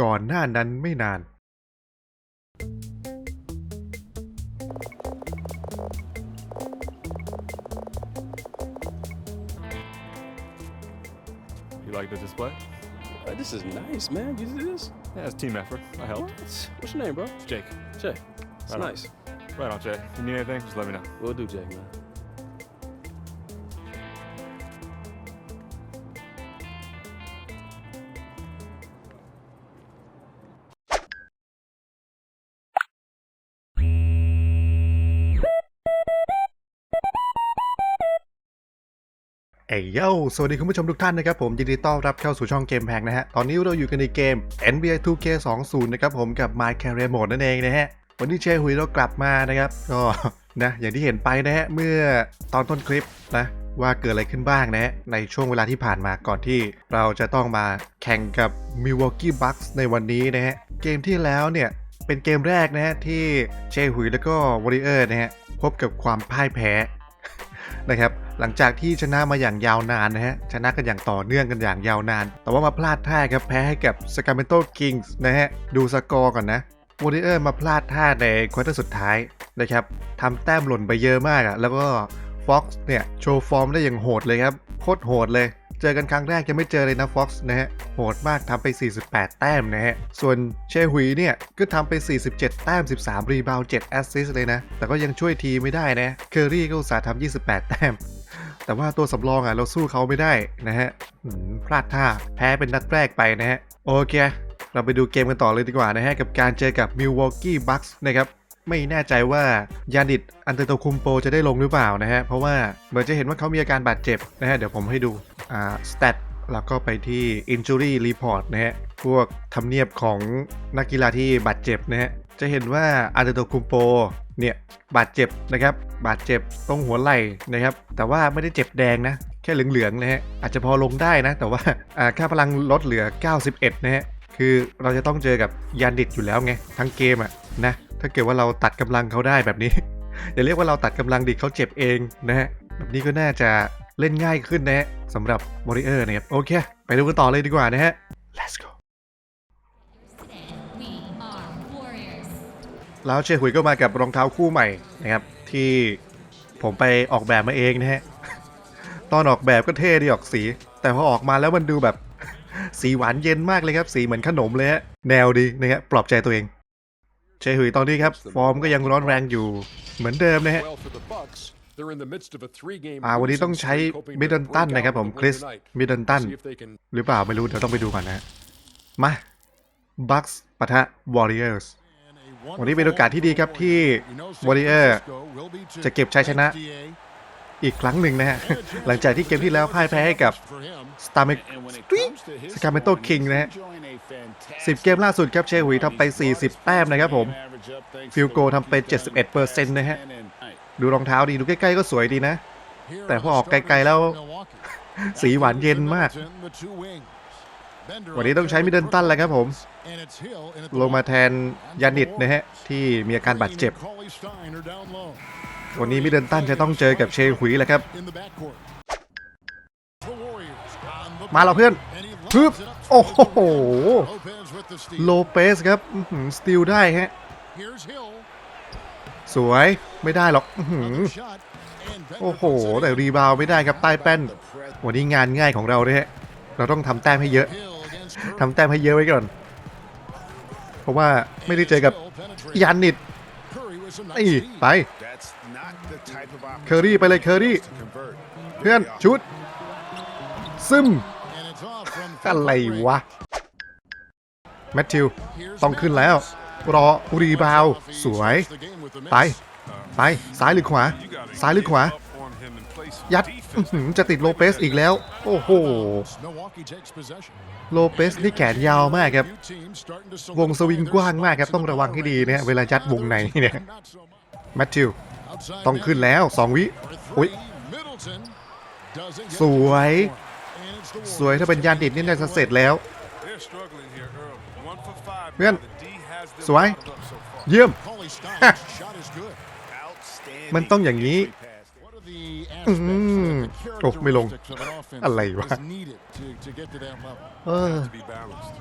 ก่อนหน้านั้นไม่นาน You like the display? Uh, this is nice, man. You did this? Yeah, it's team effort. I helped. What? What's your name, bro? Jake. Jay. It's Right on. nice. Right on, Jay. If you need anything, just let me know. We'll do, Jake, man. เอ้ยโยสวัสดีคุณผู้ชมทุกท่านนะครับผมยินดีต้อนรับเข้าสู่ช่องเกมแพงนะฮะ ตอนนี้เราอยู่กันในเกม NBA 2K20 นะครับผมกับ My Career Mode นั่นเองนะฮะ วันนี้เชหุยเรากลับมานะครับก็นะอย่างที่เห็นไปนะฮะ เมื่อตอนต้นคลิปนะว่าเกิดอะไรขึ้นบ้างนะฮะ ในช่วงเวลาที่ผ่านมาก่อนที่เราจะต้องมาแข่งกับ Milwaukee Bucks ในวันนี้นะฮะ เกมที่แล้วเนี่ยเป็นเกมแรกนะฮะที่เชหุยแล้วก็ Warrior นะฮะพบกับความพ่ายแพ้นะครับ หลังจากที่ชนะมาอย่างยาวนานนะฮะ ชนะกันอย่างต่อเนื่องกันอย่างยาวนาน แต่ว่ามาพลาดท่าครับ แพ้ให้กับ Sacramento Kings นะฮะ ดูสกอร์ก่อนนะ Warrior มาพลาดท่าในควอเตอร์สุดท้ายนะครับทำแต้มหล่นไปเยอะมากอะ่ะแล้วก็ Fox เนี่ย โชว์ฟอร์มได้อย่างโหดเลยครับ โคตรโหดเลยเจอกันครั้งแรกยังไม่เจอเลยนะ Fox นะฮะ โหดมากทำไป 48 แต้มนะฮะ ส่วนเชหุยเนี่ย ก็ทำไป 47 แต้ม 13 รีบาวด์7แอสซิสต์เลยนะ แต่ก็ยังช่วยทีไม่ได้นะ เคอรี่ก็อุตส่าห์ทำ28 แต้ม แต่ว่าตัวสำรองอะเราสู้เขาไม่ได้นะฮะพลาดท่าแพ้เป็นนัดแรกไปนะฮะ โอเค เราไปดูเกมกันต่อเลยดีกว่านะฮะ กับการเจอกับ Milwaukee Bucks นะครับไม่แน่ใจว่ายานิดอันเตโตคุมโปจะได้ลงหรือเปล่านะฮะ เพราะว่าเหมือนจะเห็นว่าเขามีอาการบาดเจ็บนะฮะ เดี๋ยวผมให้ดูอ่าสเตตแล้วก็ไปที่ injury report นะฮะ พวกทำเนียบของนักกีฬาที่บาดเจ็บนะฮะ จะเห็นว่าอันเตโตคุมโป เนี่ยบาดเจ็บนะครับ บาดเจ็บตรงหัวไหล่นะครับ แต่ว่าไม่ได้เจ็บแดงนะแค่เหลืองๆนะฮะอาจจะพอลงได้นะ แต่ว่าค่าพลังลดเหลือ 91 นะฮะคือเราจะต้องเจอกับยานดิดอยู่แล้วไงทั้งเกมอะนะถ้าเกิดว่าเราตัดกำลังเขาได้แบบนี้ อย่าเรียกว่าเราตัดกำลังดิเขาเจ็บเองนะฮะแบบนี้ก็น่าจะเล่นง่ายขึ้นนะฮะสำหรับ Warrior นะครับโอเค ไปดูกันต่อเลยดีกว่านะฮะ let's go แล้วเชหุยก็มากับรองเท้าคู่ใหม่นะครับ ที่ผมไปออกแบบมาเองนะฮะ ตอนออกแบบก็เท่ดีออกสี แต่พอออกมาแล้วมันดูแบบสีหวานเย็นมากเลยครับ สีเหมือนขนมเลยฮะ แนวดีนะฮะปลอบใจตัวเอง เชหุยตอนนี้ครับ ฟอร์มก็ยังร้อนแรงอยู่เหมือนเดิมนะฮะ Well, for the Bucks, they're in the midst of a three-game อ่าวันนี้ต้อง losing ใช้ streak, hoping to มิดเดิลตัน break นะครับ out ผม with a คริส win tonight. มิดเดิลตัน See if they can หรือเปล่าไม่รู้เดี๋ยวต้องไปดูก่อนนะฮะมาบัคส์ปะทะวอริเออร์ส วันนี้เป็นโอกาสที่ดีครับที่ Warrior จะเก็บชัยชนะอีกครั้งหนึ่งนะฮะ หลังจากที่เกมที่แล้วพ่ายแพ้ให้กับสตาร์เมกสกาเมโตคิงนะฮะ10เกมล่าสุดครับเชหุยทำไป 40 แต้มนะครับผม ฟิลโกทำไป 71%นะฮะ ดูรองเท้าดี ดูใกล้ๆก็สวยดีนะ แต่พอออกไกลๆแล้ว สีหวานเย็นมาก วันนี้ต้องใช้มิดเดิลตันแล้วครับผม ลงมาแทนยานิดนะฮะ ที่มีอาการบาดเจ็บ วันนี้มิดเดิลตันจะต้องเจอกับเชหุยแหละครับ มาเราเพื่อนฮึบโอ้โห โลเปสครับสติลได้ฮะ สวยไม่ได้หรอกโอ้โห แต่รีบาวไม่ได้ครับใต้แป้น วันนี้งานง่ายของเราเนี่ยฮะเราต้องทำแต้มให้เยอะ ทำแต้มให้เยอะไว้ก่อน เพราะว่าไม่ได้เจอกับยานนิดไอ้ไป เคอรี่ไปเลยเคอรี่ เพื่อนชุด ซึมอะไรวะ แมทธิว ต้องขึ้นแล้ว รอรีบาวด์สวย ไป ไป ซ้ายหรือขวา ซ้ายหรือขวา ยัดจะติดโลเปสอีกแล้ว โอ้โห โลเปสนี่แขนยาวมากครับ วงสวิงกว้างมากครับ ต้องระวังให้ดีนะเวลายัดวงในเนี่ยแมทธิว ต้องขึ้นแล้ว2วิอุ๊ยสวย สวยถ้าเป็นยานดิดนี่น่าจะเสร็จแล้วเพื่อนสวย เยี่ยม มันต้องอย่างนี้ โอ้ไม่ลง อะไรวะเออ to be balanced.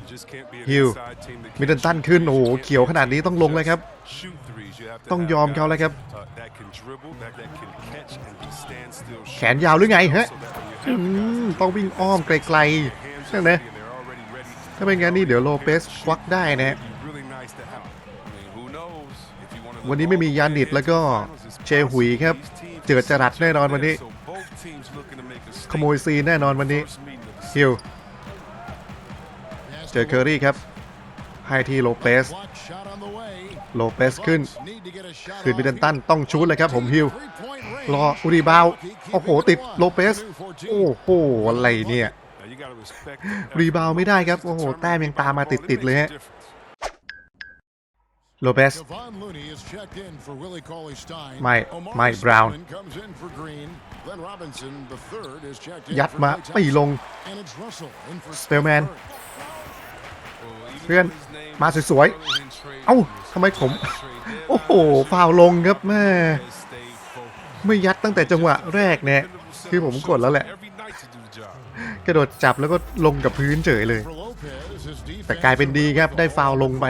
You just can't be an Hill. inside team that มิดเดิลตัน can ขึ้น shoot โอ้โห threes. เขียวขนาดนี้ต้องลงเลยครับ Shoot threes. You have to ต้อง have ยอมเขาแล้วครับ guys, uh, that can dribble, that, that can catch and be standstill แข shooting. นยาวหรือไงฮะ So that when you อื have the guys ม that ต้องวิ่งอ้อมไกล their hands ๆใช่ are ไหม ready and they're already ready, ถ้าไม่งั้นนี่เดี๋ยวโลเปส shoot. ควักได้นะฮะ It'd be really nice to have. I mean, who knows? If you wanna วัน look นี้ไม่มี all the ยา way นิด into แล้วก็ the finals, it's เชหุยครับ possible. These teams เจือจรัสแน่นอนวันนี้ ขโมยซีแน่นอนวันนี้ฮิลเจอเคอรี่ครับ ให้ที่โลเปสโลเปสขึ้นคืนมิดเดิลตันต้องชูดเลยครับผมฮิลรออุรีบาวโอ้โห ติดโลเปส โอ้โห อะไรเนี่ย รีบาวไม่ได้ครับ โอ้โห แต้มยังตามมาติดๆเลยฮะ โลเปสไม่ไม่ Brown ยัดมาไม่ลง Spellman เพื่อนมาสวยๆ เอ้าทำไมผม โอ้โหฟาวล์ลงครับแม่ไม่ยัดตั้งแต่จังหวะแรกเนี่ยคือผมกดแล้วแหละ every night to do the job. กระโดดจับแล้วก็ลงกับพื้นเฉยเลย แต่กลายเป็นดีครับได้ฟาวล์ลงไป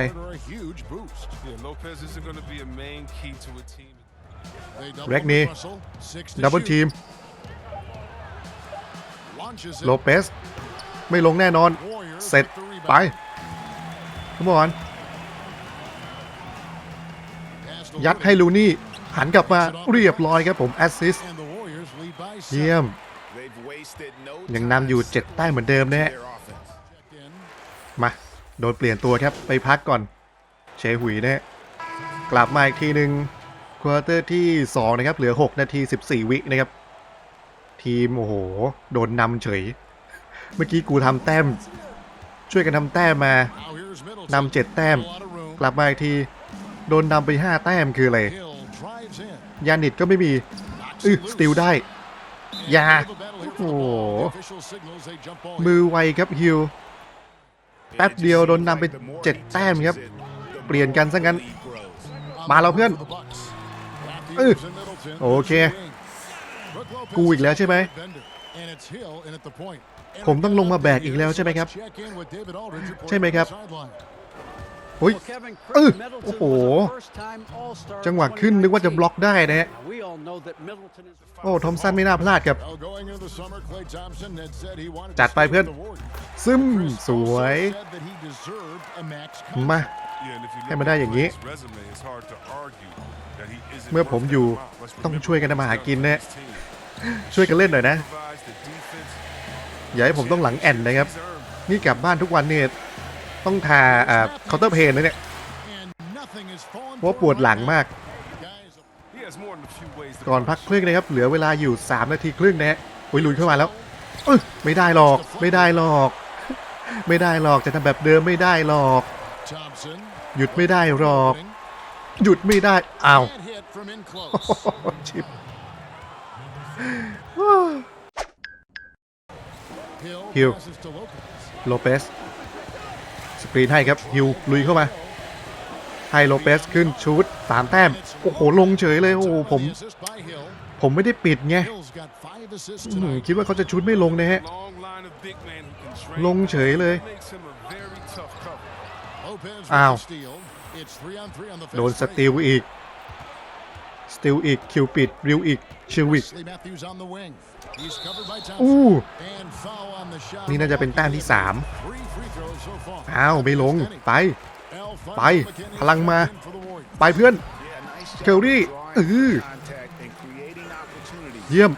แร็กนี้ดับเบิลทีมโลเปสไม่ลงแน่นอน เสร็จ ไปขมอนยัดให้ลูนี่ หันกลับมาเรียบร้อยครับผม แอสซิสเยี่ยม ยังนำอยู่7แต้มเหมือนเดิมนะฮะมา โดนเปลี่ยนตัวครับ ไปพักก่อน เชหุยนะฮะ กลับมาอีกทีหนึ่งควอเตอร์ที่ 2 นะครับ เหลือ 6 นาที 14 วินะครับ ทีม โอ้โห โดนนำเฉย เมื่อกี้กูทำแต้ม ช่วยกันทำแต้มมานำเจ็ดแต้ม กลับมาอีกที โดนนำไป 5 แต้มคืออะไร ยานิดก็ไม่มีอื้อสติลได้ ยา โอ้โห มือไวครับฮิว แป๊บเดียวโดนนำไป 7 แต้มครับ เปลี่ยนกันซะงั้น มาแล้วเพื่อนอื้อโอเค กูอีกแล้วใช่ไหม ผมต้องลงมาแบกอีกแล้วใช่ไหมครับ ใช่ไหมครับอุ้ยเออโอ้โห จังหวะขึ้นนึกว่าจะบล็อกได้นะฮะ โอ้ ทอมสันไม่น่าพลาดครับ จัดไปเพื่อน ซึมสวย มา Yeah, and if you ให้ look มันได้ at อย่างนี้ Clay's resume, it's hard to argue that he isn't เมื่อผมอยู่ working them out. Let's ต้อง remember ช่วยกันทำมาหากินนะ his team. ช่วยกันเล่นหน่อยนะ Provides the defense อย่าให้ผมต้องหลังแอนนะครับ he's earned. นี่กลับบ้านทุกวันเนี่ยต้องทาอ่าเคาน์เตอร์เพนนะเนี่ยเพราะว่าปวดหลังมาก He has more than a few ways to ก่อนพักครึ่งนะครับ เหลือเวลาอยู่ 3 นาทีครึ่งนะฮะอุ้ยลุยเข้ามาแล้วเอ้ยไม่ได้หรอก ไม่ได้หรอก ไม่ได้หรอกจะทำแบบเดิมไม่ได้หรอก หยุดไม่ได้หรอก หยุดไม่ได้อ้าวชิปฮิลโลเปสสกรีนให้ครับฮิวลุยเข้ามาให้โลเปสขึ้นชูดสามแต้ม โอ้โห ลงเฉยเลย โอ้โห ผม ผมไม่ได้ปิดไงอื้อหือคิดว่าเขาจะชุดไม่ลงนะฮะ long line of big men who can train ลงเฉยเลย อ้าวโดนสติลอีกสติลอีกคิวปิดริวอีกชิวิกอู้นี่น่าจะเป็นแต้มที่3อ้าวไม่ลงไป ไปพลังมา ไปเพื่อนเคลรี่เออเยี่ยม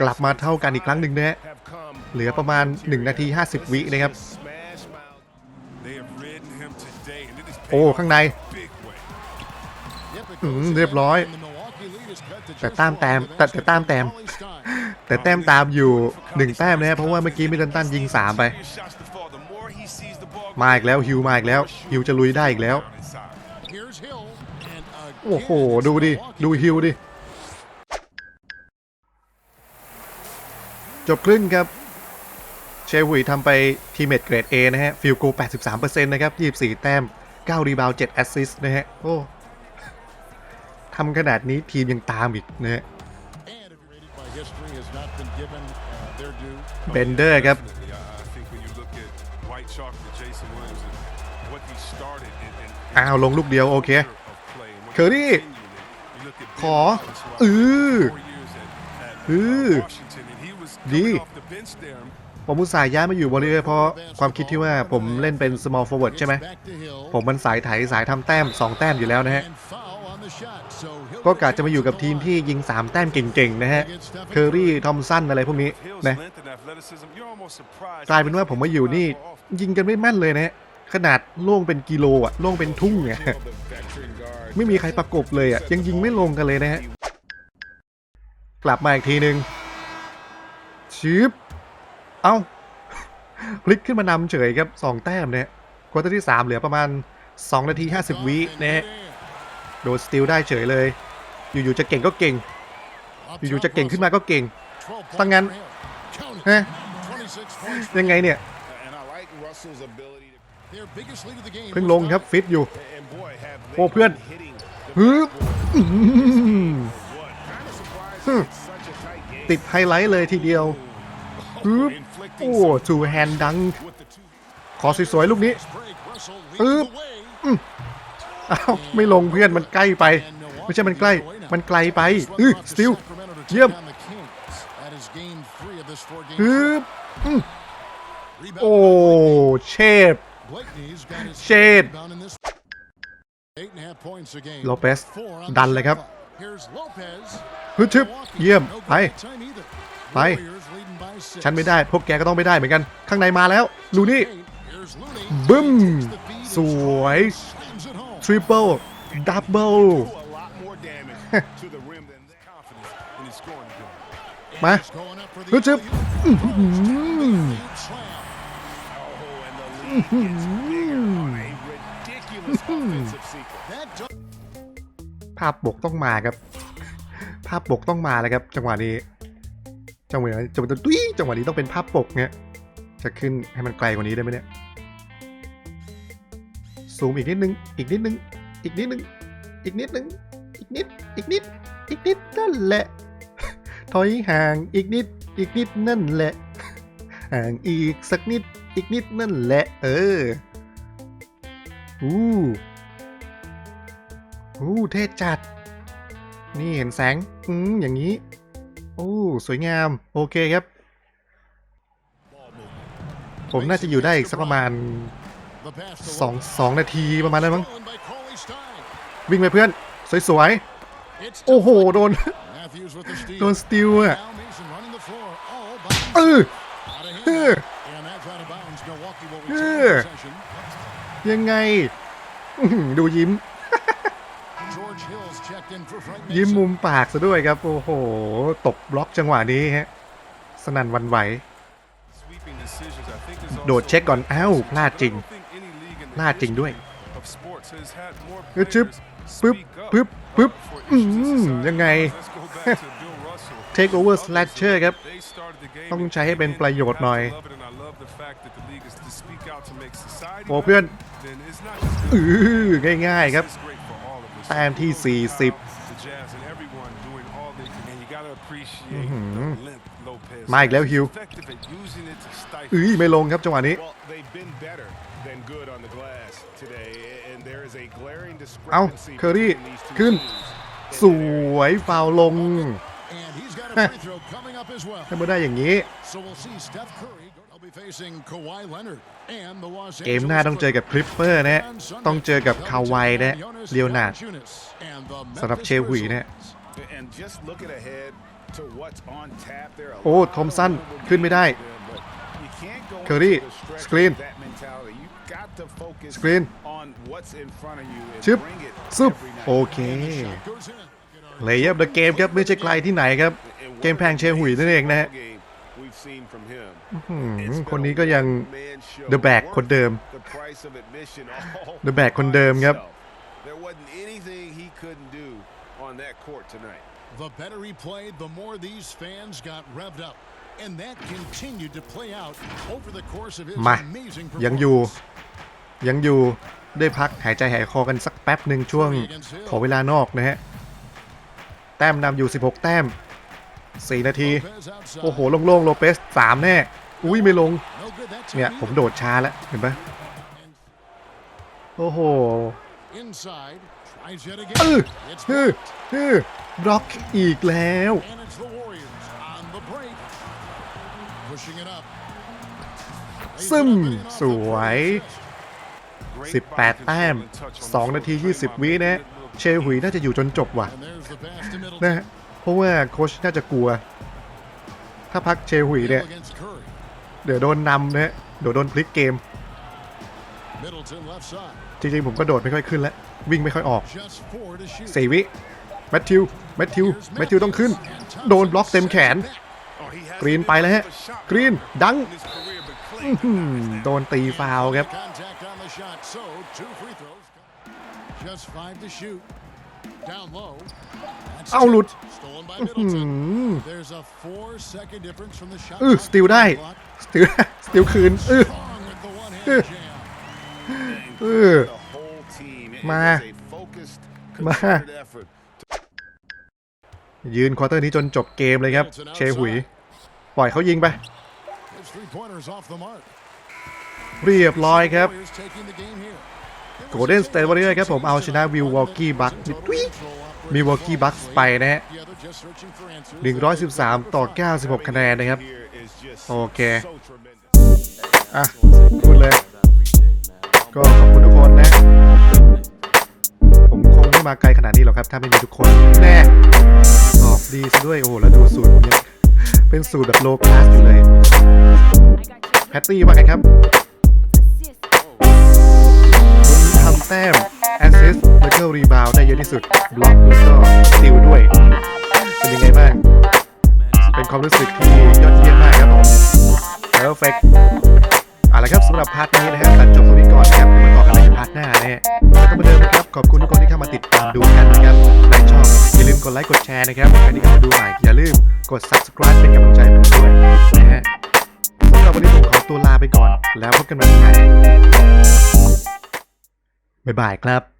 กลับมาเท่ากันอีกครั้งหนึ่งนะฮะเหลือประมาณ 1 นาที 50 วินะครับ โอ้ข้างใน big way. อืมเรียบร้อย แต่ตามแต้มแต่แต่ตามแต้มแต่แต้มตามอยู่1แต้มนะฮะเพราะว่าเมื่อกี้มิดเดิลตันยิง3ไป His shots to fall. The more he sees the ball มาอีกแล้วฮิวมาอีกแล้วฮิวจะลุยได้อีกแล้ว on his side. โอ้โห ดูดิ ดูฮิวดิ จบครึ่งครับ เชฟวีทำไปทีเมทเกรด A นะฮะ ฟิลโก83%นะครับ 24 แต้ม 9 รีบาว7แอสซิสนะฮะ โอ้ทำขนาดนี้ทีมยังตามอีกนะฮะเบนเดอร์ครับ อ้าว ลงลูกเดียวโอเค เคอรี่ ขอ อืออือดี coming off the bench there. ผมอุตส่าห์ย้ายมาอยู่บริเวณเพราะความคิดที่ว่าผมเล่นเป็น small forward ใช่ไหม ผมมันสายไถสายทำแต้ม 2 แต้มอยู่แล้วนะฮะ ก็กะจะมาอยู่กับทีมที่ยิง 3 แต้มเก่งๆ นะฮะ เคอรี่ ทอมสัน อะไรพวกนี้ Hill's นะ length and athleticism, you're almost surprised กลายเป็นว่าผมมาอยู่นี่ ยิงกันไม่แม่นเลยนะฮะ ขนาดโล่งเป็นกิโลอะโล่งเป็นทุ่งอะไม่มีใครประกบเลยอะยังยิงไม่ลงกันเลยนะฮะ กลับมาอีกทีหนึ่งชิป เอ้าพลิกขึ้นมานำเฉยครับ2แต้มเนี่ยควอเตอร์ที่3เหลือประมาณ 2 นาที 50 วิเนะฮะโดนสติลได้เฉยเลย อยู่ๆจะเก่งก็เก่ง อยู่ๆจะเก่งขึ้นมาก็เก่งตั้งงั้นฮะยังไงเนี่ยเพิ่งลงครับฟิตอยู่โอ้เพื่อนฮึติดไฮไลท์เลยทีเดียว ฮึบโอ้ทูแฮนดัง ขอสวยๆลูกนี้ฮึบอื้ออ้าวไม่ลงเพื่อนมันใกล้ไป ไม่ใช่มันใกล้ มันไกลไปอื้อสติลเยี่ยมฮึบอื้อโอ้เชฟเชดโลเปสดันเลยครับฮึดชึบเยี่ยมไป ไป ฉันไม่ได้พวกแกก็ต้องไม่ได้เหมือนกัน ข้างในมาแล้ว ลูนี่ บึ้ม สวย ทริปเปิล ดับเบิล มาฮึดชึบภาพบกต้องมาครับ ภาพบกต้องมาแล้วครับ จังหวะนี้ จังหวะนี้จังหวะตุ้ยจังหวะนี้ต้องเป็นภาพปกเนี่ยจะขึ้นให้มันไกลกว่านี้ได้ไหมเนี่ยซูมอีกนิดนึง อีกนิดนึง อีกนิดนึง อีกนิดนึง อีกนิด อีกนิด อีกนิดนั่นแหละ ถอยห่างอีกนิด อีกนิดนั่นแหละ ห่างอีกสักนิด อีกนิดนั่นแหละ เออ อู้อู้เท่จัด นี่เห็นแสง อืมอย่างนี้ โอ้สวยงาม โอเคครับ ผมน่าจะอยู่ได้อีกสักประมาณสองสองนาทีประมาณนั้นมั้งวิ่งไปเพื่อน สวยๆ โอ้โห โดน โดนสติลอะเออเออเออยังไง ดูยิ้ม ยิ้มมุมปากซะด้วยครับโอ้โห ตกบล็อกจังหวะนี้ฮะสนั่นวันไหว โดดเช็คก่อนอ้าวพลาดจริงพลาดจริงด้วยกรจึ๊บปึ๊บปึ๊บปึ๊บยังไงเทคโอเวอร์สแลชเชอครับ ต้องใช้ให้เป็นประโยชน์หน่อย โอ้เพื่อน อือง่ายๆครับแต้มที่ 40 Kyle, the Jazz and everyone doing all they can. And you gotta appreciate อื้อหือ the length Lopez มาอีกแล้ว has. ฮิว Effective at using it to stifle อื้อไม่ลงครับจังหวะนี้ Well, they've been better than good on the glass today, and there is a glaring เอ้า discrepancy เคอรี่ between these two ขึ้น teams. สวยฟาวลง And he's got a free throw coming up as well. ถ้าไม่ได้อย่างนี้ So we'll see Steph Curry. They'll be facing Kawhi Leonard and the Los เกมหน้าต้องเจอกับคลิปเปอร์นะฮะต้องเจอกับคาวายนะเลียวนาร์ดสำหรับเชลหุยเนี่ย And just looking ahead to what's on tap, there are a โอ้ lot of ทอมสัน movable ขึ้นไม่ได้ pieces there, but you can't go into Curry, the stretch screen. with that mentality. You've got to focus Screen. on what's in front of you and ชึบ bring it ซึบ every night. โอเคเลยยับเดอะเกมครับไม่ใช่ไกลที่ไหนครับ And เกมแพงเชลหุยนั่นเองนะฮะ game we've seen from him. หืม It's been คน a นี้ก็ยัง one-man show. The Bag คนเดิม The price of admission all The Bag คนเดิมครับ by himself. There wasn't anything he couldn't do on that court tonight. The better he played, the more these fans got revved up. And that continued to play out over the course of his มา amazing ยังอยู่ performance. ยังอยู่ได้พักหายใจหายคอกันสักแป๊บหนึ่งช่วงขอเวลานอกนะฮะ แต้มนำอยู่ 16 แต้ม 4 นาที Lopez outside. โอ้โห โล่งๆ โลเปส 3 แน่ อุ้ยไม่ลง No good with that เนี่ย ผมโดดช้าแล้ว เห็นปะโอ้โห Inside, ฮึฮึบล็อกอีกแล้ว ซึ่มสวย 18 แต้ม 2 นาที 20 วินะ เชลหุยน่าจะอยู่จนจบว่ะนะเพราะว่าโคชน่าจะกลัว ถ้าพักเชลหุยเนี่ย เดี๋ยวโดนนำนะเดี๋ยวโดนพลิกเกม จริงๆ ผมก็โดดไม่ค่อยขึ้นแล้ว วิ่งไม่ค่อยออก Just four to shoot. สี่วิแมทธิวแมทธิวแมทธิวต้องขึ้น โดนบล็อกเต็มแขน Oh, he has กรีนไปแล้วฮะ กรีนดังอื้อหือโดนตีฟาวล์ครับ Contact on the shot. So two free throws. Just five to shoot. Down low. That's เอาหลุด tipped. Stolen by อื Middleton. ม There's a four second difference from the shot. เออสติลได้ สติลสติลคืนเออ ออ the whole team. It มา was a focused, มา concerted effort. ยืนควอเตอร์นี้จนจบเกมเลยครับ เชหุย ปล่อยเขายิงไป His three-pointers off the mark. เรียบร้อยครับ Warriors taking the game here. โกลเด้นสเตทวอริเออร์ครับผมเอาชนะวิลวอลกี้บัคมีวอลกี้บัคไปนะฮะ The other just searching for answers. 113 ต่อ 96 คะแนนนะครับ Here is just Okay. so tremendous. อะพูดเลย มาไกลขนาดนี้หรอกครับ ถ้าไม่มีทุกคน แน่ตอบดีซะด้วย โอ้โห แล้วดูสูตรผมยังเป็นสูตรแบบโลคลาสอยู่เลย แพตตี้ว่าไงครับทำแต้มแอสซิสแล้วก็รีบาวได้เยอะที่สุดบล็อกแล้วก็สติลด้วย เป็นยังไงบ้าง เป็นความรู้สึกที่ยอดเยี่ยมมากครับผม perfect เอา ละครับสำหรับพาร์ทนี้นะครับตัดจบตรงนี้ก่อนนะครับมาต่อกันในพาร์ทหน้าเนี่ยแล้วก็เหมาเดิมนะครับขอบคุณทุกคนที่เข้ามาติดตามดูกันนะครับใครชอบอย่าลืมกดไลค์กดแชร์นะครับใครที่เข้ามาดูใหม่อย่าลืมกด subscribe เป็นกำลังใจให้ผมด้วยนะฮะสำหรับวันนี้ผมขอตัวลาไปก่อน แล้วพบกันใหม่บ๊ายบายครับ